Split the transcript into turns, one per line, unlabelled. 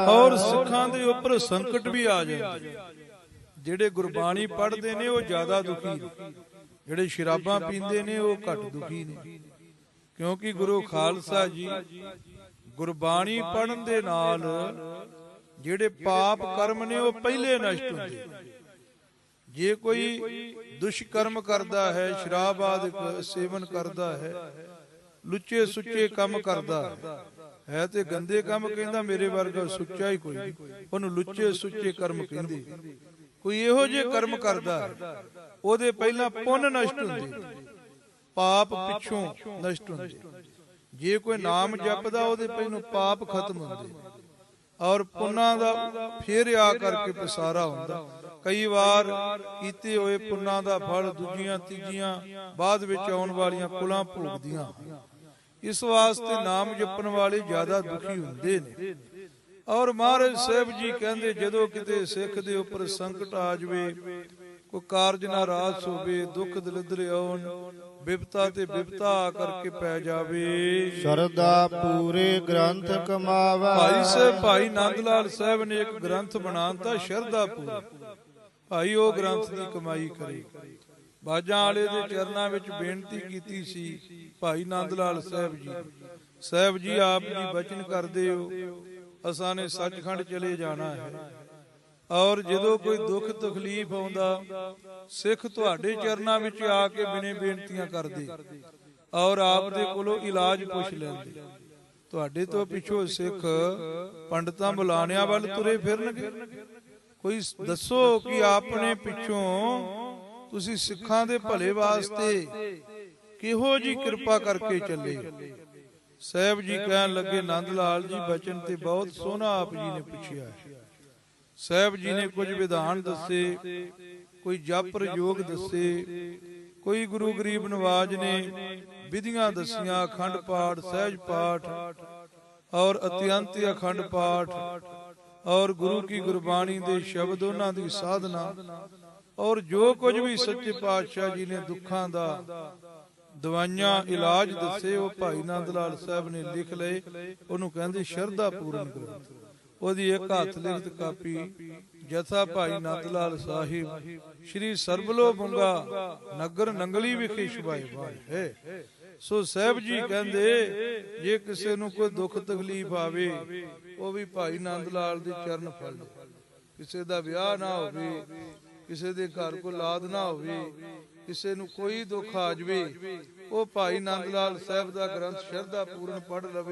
ਔਰ ਸਿੱਖਾਂ ਦੇ ਉੱਪਰ ਸੰਕਟ ਵੀ ਆ ਜਾਂਦੇ ਜਿਹੜੇ ਗੁਰਬਾਣੀ ਪੜ੍ਹਦੇ ਨੇ, ਉਹ ਜ਼ਿਆਦਾ ਦੁਖੀ ਨੇ। ਜਿਹੜੇ ਸ਼ਰਾਬਾਂ ਪੀਂਦੇ ਨੇ, ਉਹ ਘੱਟ ਦੁਖੀ ਨੇ। ਕਿਉਂਕਿ ਗੁਰੂ ਖਾਲਸਾ ਜੀ ਗੁਰਬਾਣੀ ਪੜਨ ਦੇ ਨਾਲ ਜਿਹੜੇ ਪਾਪ ਕਰਮ ਨੇ, ਉਹ ਪਹਿਲੇ ਨਸ਼ਟ ਹੁੰਦੇ ਜੇ ਕੋਈ ਦੁਸ਼ਕਰਮ ਕਰਦਾ ਹੈ, ਸ਼ਰਾਬ ਆਦਿ ਸੇਵਨ ਕਰਦਾ ਹੈ ਲੁੱਚੇ ਸੁੱਚੇ ਕੰਮ ਕਰਦਾ ਹੈ ਹੈ ਤੇ ਗੰਦੇ ਕੰਮ ਕਹਿੰਦਾ ਮੇਰੇ ਵਰਗਾ ਸੁੱਚਾ ਹੀ ਕੋਈ ਉਹਨੂੰ ਲੁੱਚੇ ਸੁੱਚੇ ਕਰਮ ਕਹਿੰਦੇ। ਕੋਈ ਇਹੋ ਜਿਹੇ ਕਰਮ ਕਰਦਾ, ਉਹਦੇ ਪਹਿਲਾਂ ਪੁੰਨ ਨਸ਼ਟ ਹੁੰਦੇ। ਪਾਪ ਪਿੱਛੋਂ ਨਸ਼ਟ ਹੁੰਦੇ। ਜੇ ਕੋਈ ਨਾਮ ਜਪਦਾ, ਉਹਦੇ ਪਹਿਲੋਂ ਪਾਪ ਖਤਮ ਹੁੰਦੇ। ਔਰ ਪੁੰਨਾਂ ਦਾ ਫੇਰ ਆ ਕਰਕੇ ਪਸਾਰਾ ਹੁੰਦਾ। ਕਈ ਵਾਰ ਕੀਤੇ ਹੋਏ ਪੁੰਨਾਂ ਦਾ ਫਲ ਦੂਜੀਆਂ, ਤੀਜੀਆਂ, ਬਾਅਦ ਵਿੱਚ ਆਉਣ ਵਾਲੀਆਂ ਕੁਲਾਂ ਭੋਗਦੀਆਂ ਇਸ ਵਾਸਤੇ ਨਾਮ ਜਪਣ ਵਾਲੇ ਜ਼ਿਆਦਾ ਦੁਖੀ ਹੁੰਦੇ ਨੇ। ਔਰ ਮਹਾਰਾਜ ਸਾਹਿਬ ਜੀ ਕਹਿੰਦੇ ਜਦੋਂ ਕਿਤੇ ਸਿੱਖ ਦੇ ਉੱਪਰ ਸੰਕਟ ਆ ਜਾਵੇ ਕੋਈ ਕਾਰਜ ਨਾ ਰਾਸ ਹੋਵੇ ਦੁੱਖ ਦਲਿੱਦਰ ਆਉਣ ਬਿਪਤਾ ਤੇ ਬਿਪਤਾ ਆ ਕਰਕੇ ਪੈ ਜਾਵੇ।
ਸ਼ਰਦਾ ਪੂਰੇ ਗ੍ਰੰਥ ਕਮਾਵਾ।
ਭਾਈ ਸਾਹਿਬ ਭਾਈ ਨੰਦ ਲਾਲ ਸਾਹਿਬ ਨੇ ਇੱਕ ਗ੍ਰੰਥ ਬਣਾਤਾ ਸ਼ਰਧਾ ਪੂਰਾ ਭਾਈ ਉਹ ਗ੍ਰੰਥ ਦੀ ਕਮਾਈ ਕਰੇ। ਬਾਜਾਂ ਵਾਲੇ ਦੇ ਚਰਨਾਂ ਵਿੱਚ ਬੇਨਤੀ ਕੀਤੀ ਸੀ, ਭਾਈ ਨੰਦ ਲਾਲ ਸਾਹਿਬ ਜੀ। ਸਾਹਿਬ ਜੀ, ਆਪ ਜੀ ਬਚਨ ਕਰਦੇ ਹੋ, ਅਸਾਂ ਨੇ ਸੱਚਖੰਡ ਚਲੇ ਜਾਣਾ ਹੈ। ਔਰ ਜਦੋਂ ਕੋਈ ਦੁੱਖ ਤਕਲੀਫ ਆਉਂਦਾ, ਸਿੱਖ ਤੁਹਾਡੇ ਚਰਨਾਂ ਵਿੱਚ ਆ ਕੇ ਬਿਨੇ ਬੇਨਤੀਆਂ ਕਰਦੇ। ਔਰ ਆਪ ਦੇ ਕੋਲੋਂ ਇਲਾਜ ਪੁੱਛ ਲੈਂਦੇ। ਤੁਹਾਡੇ ਤੋਂ ਪਿੱਛੋਂ ਸਿੱਖ ਪੰਡਤਾਂ ਬੁਲਾਣਿਆਂ ਵੱਲ ਤੁਰੇ ਫਿਰਨਗੇ। ਕੋਈ ਦੱਸੋ ਕਿ ਆਪਣੇ ਪਿੱਛੋਂ ਤੁਸੀਂ ਸਿੱਖਾਂ ਦੇ ਭਲੇ ਵਾਸਤੇ ਕਿਹੋ ਜੀ ਕਿਰਪਾ ਕਰਕੇ ਚੱਲੇ? ਸਾਹਿਬ ਜੀ ਕਹਿਣ ਲੱਗੇ ਨੰਦ ਲਾਲ ਜੀ ਬਚਨ ਤੇ ਬਹੁਤ ਸੋਹਣਾ ਆਪ ਜੀ ਨੇ ਪੁੱਛਿਆ। ਸਾਹਿਬ ਜੀ ਨੇ ਕੁਝ ਵਿਧਾਨ ਦੱਸੇ ਕੋਈ ਜਪ ਯੋਗ ਦੱਸੇ ਕੋਈ ਗੁਰੂ ਗਰੀਬ ਨਵਾਜ ਨੇ ਵਿਧੀਆਂ ਦਸੀਆਂ ਅਖੰਡ ਪਾਠ ਸਹਿਜ ਪਾਠ ਔਰ ਅਤਿਅੰਤ ਅਖੰਡ ਪਾਠ ਔਰ ਗੁਰੂ ਕੀ ਗੁਰਬਾਣੀ ਦੇ ਸ਼ਬਦ ਉਹਨਾਂ ਦੀ ਸਾਧਨਾ ਔਰ ਜੋ ਕੁਝ ਵੀ ਸੱਚੇ ਪਾਤਸ਼ਾਹ ਜੀ ਨੇ ਦੁੱਖਾਂ ਦਾ ਦਵਾਈਆਂ ਇਲਾਜ ਦੱਸੇ ਉਹ ਭਾਈ ਨੰਦ ਲਾਲ ਸਾਹਿਬ ਨੇ ਲਿਖ ਲਏ ਉਹਨੂੰ ਕਹਿੰਦੇ ਸ਼ਰਧਾ ਪੂਰਨ ਗ੍ਰੰਥ ਉਹਦੀ ਇੱਕ ਹੱਥ ਲਿਖਤ ਕਾਪੀ ਜਥਾ ਭਾਈ ਨੰਦ ਲਾਲ ਸਾਹਿਬ ਸ਼੍ਰੀ ਸਰਬਲੋ ਬੰਗਾ ਨਗਰ ਨੰਗਲੀ ਵਿਖੇ ਸ਼ੁਭਾਏ ਬਾਲ ਹੈ। ਸੋ ਸਾਹਿਬ ਜੀ ਕਹਿੰਦੇ ਜੇ ਕਿਸੇ ਨੂੰ ਕੋਈ ਦੁੱਖ ਤਕਲੀਫ ਆਵੇ ਉਹ ਵੀ ਭਾਈ ਨੰਦ ਲਾਲ ਦੇ ਚਰਨ ਫੜ ਲੇ ਕਿਸੇ ਦਾ ਵਿਆਹ ਨਾ ਹੋਵੇ ਕਿਸੇ ਦੇ ਘਰ ਕੋ ਲਾਦ ਨਾ ਹੋਵੇ, ਕਿਸੇ ਨੂੰ ਕੋਈ ਦੁੱਖ ਆ ਜਾਵੇ, ਉਹ ਭਾਈ ਨੰਦ ਲਾਲ ਸਾਹਿਬ ਦਾ ਗ੍ਰੰਥ ਸ਼ਰਧਾ ਪੂਰਨ ਪੜ੍ਹ ਲਵੇ।